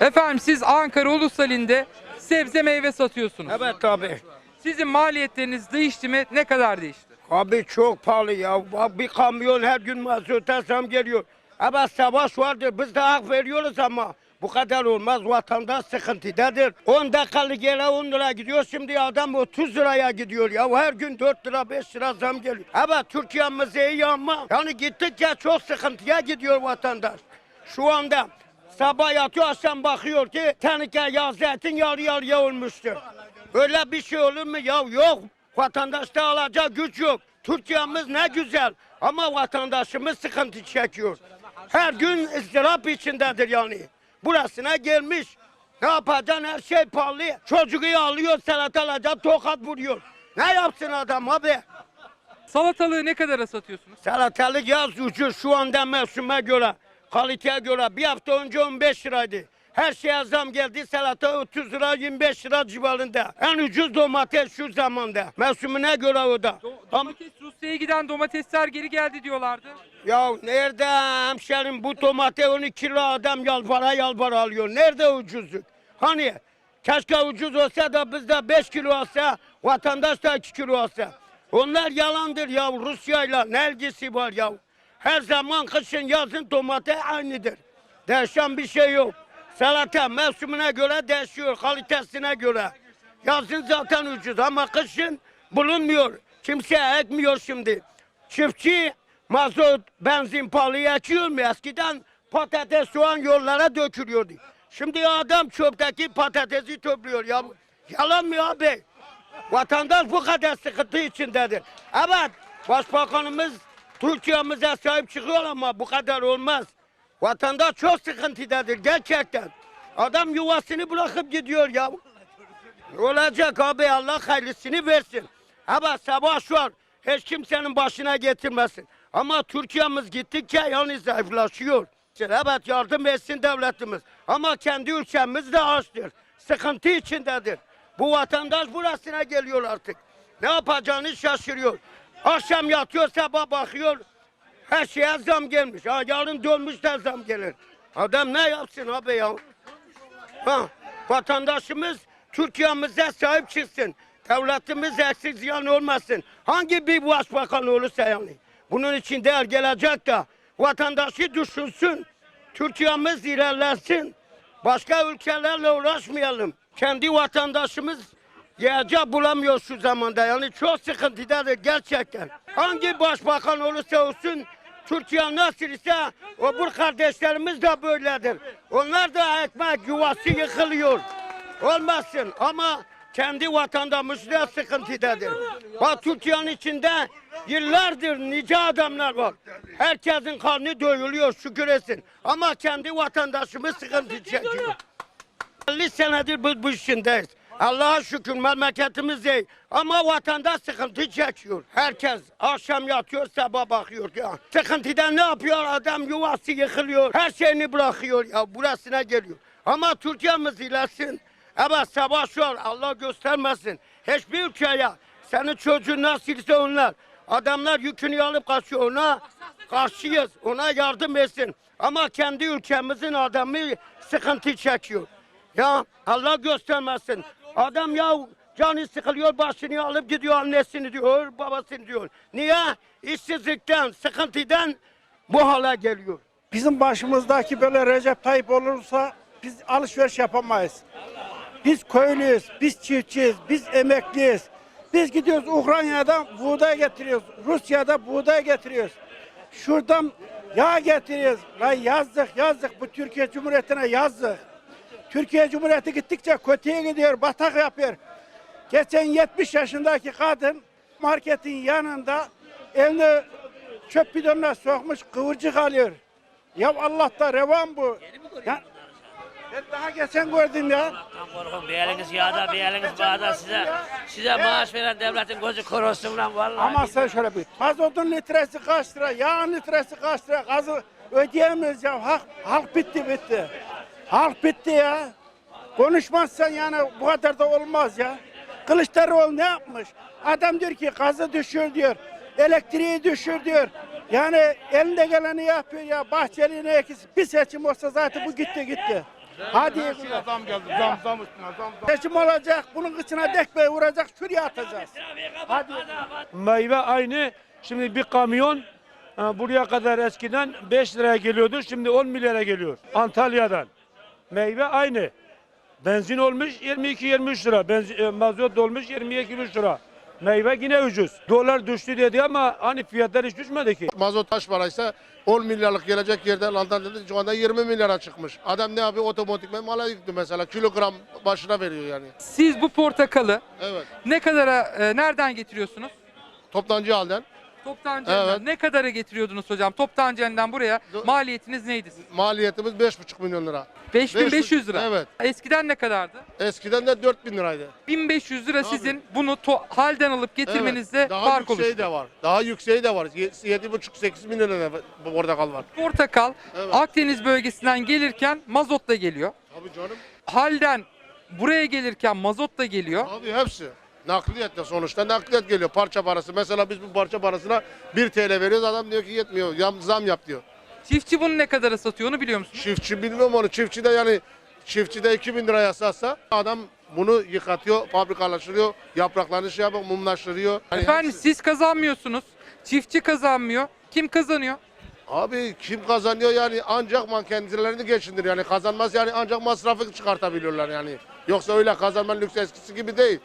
Efendim siz Ankara Ulusalinde sebze meyve satıyorsunuz. Evet abi. Sizin maliyetleriniz değişti mi? Ne kadar değişti? Abi çok pahalı ya. Bak Bir kamyon her gün mazota zam geliyor. Evet savaş vardır. Biz de hak veriyoruz ama bu kadar olmaz. Vatandaş sıkıntıdadır. 10 dakikalık yere 10 lira gidiyor. Şimdi adam 30 liraya gidiyor ya. Her gün 4 lira 5 lira zam geliyor. Evet Türkiye'miz iyi ama yani gittikçe çok sıkıntıya gidiyor vatandaş. Şu anda sabah yatıyor akşam bakıyor ki tenike yağ zeytin yarı yarıya olmuştur. Öyle bir şey olur mu? Ya yok. Vatandaşta alacak güç yok. Türkiye'miz ne güzel ama vatandaşımız sıkıntı çekiyor. Her gün ızdırap içindedir yani. Burasına gelmiş. Ne yapacaksın her şey pahalı. Çocuğu alıyor salata alacak tokat vuruyor. Ne yapsın adam abi? Salatalığı ne kadara satıyorsunuz? Salatalık yaz ucuz şu anda mevsime göre, kaliteye göre bir hafta önce 15 liraydı. Her şeye zam geldi. Salata 30 lira 25 lira civarında. En ucuz domates şu zamanda. Mevsimine göre o da. Do- Ama domates Rusya'ya giden domatesler geri geldi diyorlardı. ya nerede hemşerim bu domates 12 kilo adam yalvara yalvara alıyor. Nerede ucuzluk? Hani keşke ucuz olsa da bizde 5 kilo olsa vatandaş da 2 kilo olsa. Onlar yalandır ya Rusya'yla ne ilgisi var ya. Her zaman kışın yazın domates aynıdır. Değişen bir şey yok. Salata mevsimine göre değişiyor, kalitesine göre. Yazın zaten ucuz ama kışın bulunmuyor. Kimse ekmiyor şimdi. Çiftçi mazot, benzin pahalı ekiyor mu? Eskiden patates, soğan yollara dökülüyordu. Şimdi adam çöpteki patatesi topluyor ya. Yalan mı abi? Vatandaş bu kadar sıkıntı içindedir. Evet, başbakanımız Türkiye'mize sahip çıkıyor ama bu kadar olmaz. Vatandaş çok sıkıntıdadır gerçekten. Adam yuvasını bırakıp gidiyor ya. Olacak abi Allah hayırlısını versin. Ama savaş var. Hiç kimsenin başına getirmesin. Ama Türkiye'miz gittikçe yani zayıflaşıyor. Evet yardım etsin devletimiz. Ama kendi ülkemiz de açtır. Sıkıntı içindedir. Bu vatandaş burasına geliyor artık. Ne yapacağını şaşırıyor. Akşam yatıyor sabah bakıyor. Her şeye zam gelmiş. Ha, yarın dönmüş de zam gelir. Adam ne yapsın abi ya? Ha, vatandaşımız Türkiye'mize sahip çıksın. Devletimiz eksik ziyan olmasın. Hangi bir başbakan olursa yani. Bunun için değer gelecek de vatandaşı düşünsün. Türkiye'miz ilerlesin. Başka ülkelerle uğraşmayalım. Kendi vatandaşımız yiyecek bulamıyor şu zamanda. Yani çok sıkıntıdadır gerçekten. Hangi başbakan olursa olsun Türkiye nasıl ise o bu kardeşlerimiz de böyledir. Onlar da ekmek yuvası yıkılıyor. Olmasın ama kendi vatandaşımız da sıkıntıdadır. Bak Türkiye'nin içinde yıllardır nice adamlar var. Herkesin karnı doyuluyor şükür etsin. Ama kendi vatandaşımız sıkıntı çekiyor. 50 senedir biz bu işindeyiz. Allah'a şükür memleketimiz iyi. Ama vatandaş sıkıntı çekiyor. Herkes akşam yatıyor sabah bakıyor ya. Sıkıntıdan ne yapıyor adam yuvası yıkılıyor. Her şeyini bırakıyor ya burasına geliyor. Ama Türkiye'miz ilersin. Evet savaş var Allah göstermesin. Hiçbir ülkeye senin çocuğun nasılsa onlar. Adamlar yükünü alıp kaçıyor ona karşıyız. Ona yardım etsin. Ama kendi ülkemizin adamı sıkıntı çekiyor. Ya Allah göstermesin. Adam ya canı sıkılıyor başını alıp gidiyor annesini diyor babasını diyor. Niye? İşsizlikten, sıkıntıdan bu hale geliyor. Bizim başımızdaki böyle Recep Tayyip olursa biz alışveriş yapamayız. Biz köylüyüz, biz çiftçiyiz, biz emekliyiz. Biz gidiyoruz Ukrayna'dan buğday getiriyoruz, Rusya'da buğday getiriyoruz. Şuradan yağ getiriyoruz. Lan yazdık yazdık bu Türkiye Cumhuriyeti'ne yazdık. Türkiye Cumhuriyeti gittikçe kötüye gidiyor, batak yapıyor. Geçen 70 yaşındaki kadın marketin yanında evine çöp bidonuna sokmuş kıvırcık alıyor. Ya Allah da revan bu. Ya, ben daha geçen gördüm ya. Tam korkun bir eliniz yağda bir eliniz bağda size size maaş veren devletin gözü kör olsun lan vallahi. Ama sen şöyle bir. Mazotun litresi kaç lira, yağın litresi kaç lira, gazı ödeyemiyoruz ya. Halk, halk bitti bitti. Halk bitti ya. Konuşmazsan yani bu kadar da olmaz ya. Kılıçdaroğlu ne yapmış? Adam diyor ki gazı düşür diyor. Elektriği düşür diyor. Yani elinde geleni yapıyor ya. Bahçeli ne ekisi. Bir seçim olsa zaten bu gitti gitti. Hadi Her şeye zam geldi. Zam zam üstüne zam zam. seçim olacak. Bunun kıçına dekmeyi vuracak. Şuraya atacağız. Hadi. Meyve aynı. Şimdi bir kamyon e, buraya kadar eskiden 5 liraya geliyordu. Şimdi 10 milyara geliyor. Antalya'dan. Meyve aynı. Benzin olmuş 22-23 lira. Benzin, e, mazot olmuş 22-23 lira. Meyve yine ucuz. Dolar düştü dedi ama hani fiyatlar hiç düşmedi ki. Mazot kaç paraysa 10 milyarlık gelecek yerden Antalya'da şu anda 20 milyara çıkmış. Adam ne yapıyor? Otomatikman mala yüklü mesela. Kilogram başına veriyor yani. Siz bu portakalı Evet. ne kadara e, nereden getiriyorsunuz? Toptancı halden. Toptancı'dan. Evet. Ne kadara getiriyordunuz hocam? Toptancı'dan buraya Do- maliyetiniz neydi? sizin? Maliyetimiz 5,5 milyon lira. 5500 lira. Evet. Eskiden ne kadardı? Eskiden de 4000 liraydı. 1500 lira sizin bunu to- halden alıp getirmenizde Evet. Daha fark yükseği oluştu. de var. Daha yükseği de var. 7,5-8 milyon lira bu portakal var. Portakal Evet. Akdeniz bölgesinden gelirken mazotla geliyor. Tabii canım. Halden buraya gelirken mazotla geliyor. Abi hepsi. Nakliyet de sonuçta nakliyet geliyor parça parası. Mesela biz bu parça parasına 1 TL veriyoruz adam diyor ki yetmiyor yam, zam yap diyor. Çiftçi bunu ne kadara satıyor onu biliyor musunuz? Çiftçi bilmiyorum onu çiftçi de yani çiftçi de 2000 liraya satsa adam bunu yıkatıyor, fabrikalaştırıyor, yapraklarını şey yapıyor, mumlaştırıyor. Hani Efendim hepsi- siz kazanmıyorsunuz. Çiftçi kazanmıyor. Kim kazanıyor? Abi kim kazanıyor yani ancak man kendilerini geçindir yani kazanmaz yani ancak masrafı çıkartabiliyorlar yani. Yoksa öyle kazanma lüks eskisi gibi değil.